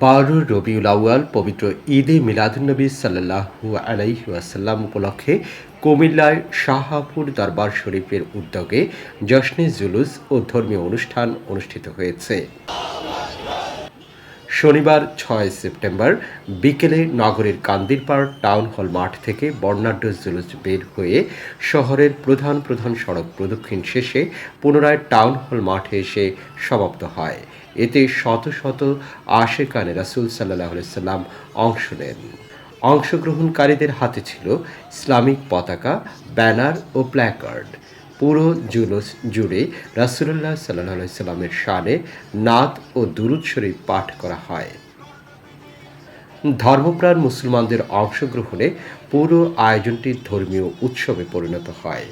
বারো রবিউল আউয়াল পবিত্র ঈদে মিলাদুন্নবী সাল্লাহু আলাইসাল্লাম উপলক্ষে কুমিল্লার শাহাপুর দরবার শরীফের উদ্যোগে জশ্নে জুলুস ও ধর্মীয় অনুষ্ঠান অনুষ্ঠিত হয়েছে। শনিবার ছয় সেপ্টেম্বর বিকেলে নগরের কান্দিরপাড় টাউন হল মাঠ থেকে বর্ণাঢ্য জুলুস বের হয়ে শহরের প্রধান প্রধান সড়ক প্রদক্ষিণ শেষে পুনরায় টাউন হল মাঠে এসে সমাপ্ত হয়। এতে শত শত আশেকানে রাসুল সাল্লাহ সাল্লাম অংশ নেন। অংশগ্রহণকারীদের হাতে ছিল ইসলামিক পতাকা, ব্যানার ও প্ল্যাকার্ড। পুরো জুলুস জুড়ে রাসুল্লাহ সাল্লাহ সাল্লামের শানে নাত ও দুরুদ শরীফ পাঠ করা হয়। ধর্মপ্রাণ মুসলমানদের অংশগ্রহণে পুরো আয়োজনটি ধর্মীয় উৎসবে পরিণত হয়।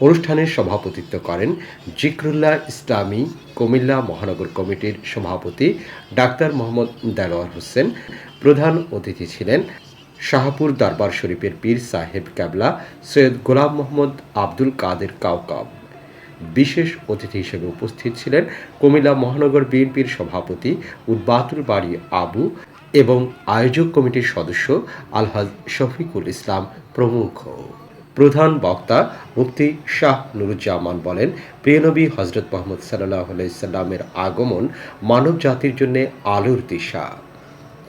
অনুষ্ঠানে সভাপতিত্ব করেন জিকরুল্লাহ ইসলামী কুমিল্লা মহানগর কমিটির সভাপতি ডাক্তার মোহাম্মদ দেলোয়ার হোসেন। প্রধান অতিথি ছিলেন শাহপুর দরবার শরীফের পীর সাহেব কাবলা সৈয়দ গোলাম মোহাম্মদ আব্দুল কাদের কাউকাব। বিশেষ অতিথি হিসেবে উপস্থিত ছিলেন কুমিল্লা মহানগর বিএনপির সভাপতি উদ্বাতুল বাড়ি আবু এবং আয়োজক কমিটির সদস্য আলহাজ শফিকুল ইসলাম প্রমুখ। প্রধান বক্তা মুফতি শাহ নুরুজ্জামান বলেন প্রিয়নবী হজরত মোহাম্মদ সাল্লাহ সাল্লামের আগমন মানব জাতির জন্য আলোর দিশা।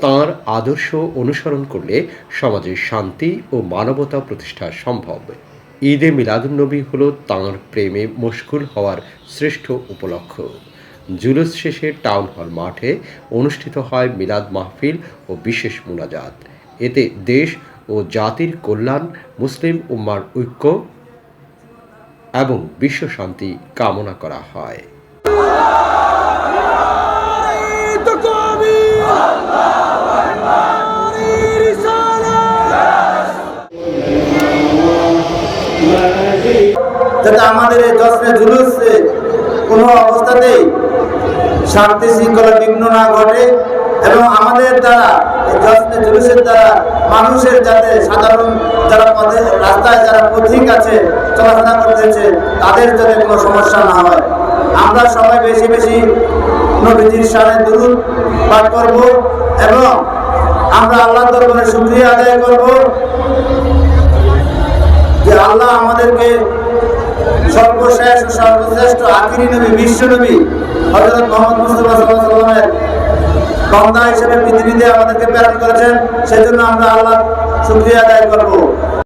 তাঁর আদর্শ অনুসরণ করলে সমাজে শান্তি ও মানবতা প্রতিষ্ঠা সম্ভব। ঈদে মিলাদুন্নবী হল তাঁর প্রেমে মশগুল হওয়ার শ্রেষ্ঠ উপলক্ষ। জুলুস শেষে টাউন হল মাঠে অনুষ্ঠিত হয় মিলাদ মাহফিল ও বিশেষ মুনাজাত। এতে দেশ ও জাতির কল্যাণ, মুসলিম উম্মার ঐক্য এবং বিশ্ব শান্তি কামনা করা হয়। যাতে আমাদের এই জশ্নে জুলুসে কোনো অবস্থাতেই শান্তি শৃঙ্খলা বিঘ্ন না ঘটে এবং আমাদের দ্বারা জশ্নে জুলুসের দ্বারা মানুষের যাতে সাধারণ যারা পথে, রাস্তায় যারা পথিক আছে, চলাফেরা করতেছে, তাদের যাতে কোনো সমস্যা না হয়। আমরা সবাই বেশি বেশি নবীজির সামনে দুরুদ পাঠ করব এবং আমরা আল্লাহ দরবারে শুক্রিয়া আদায় করব। আল্লাহ আমাদেরকে সর্বশেষ ও সর্বশ্রেষ্ঠ আখিরি নবী, বিশ্ব নবী হজরত মোহাম্মদ মুস্তফা সাল্লাহ সাল্লামের হিসেবে পৃথিবীতে আমাদেরকে প্রেরণ করেছেন। সেজন্য আমরা আল্লাহ শুক্রিয়া আদায় করব।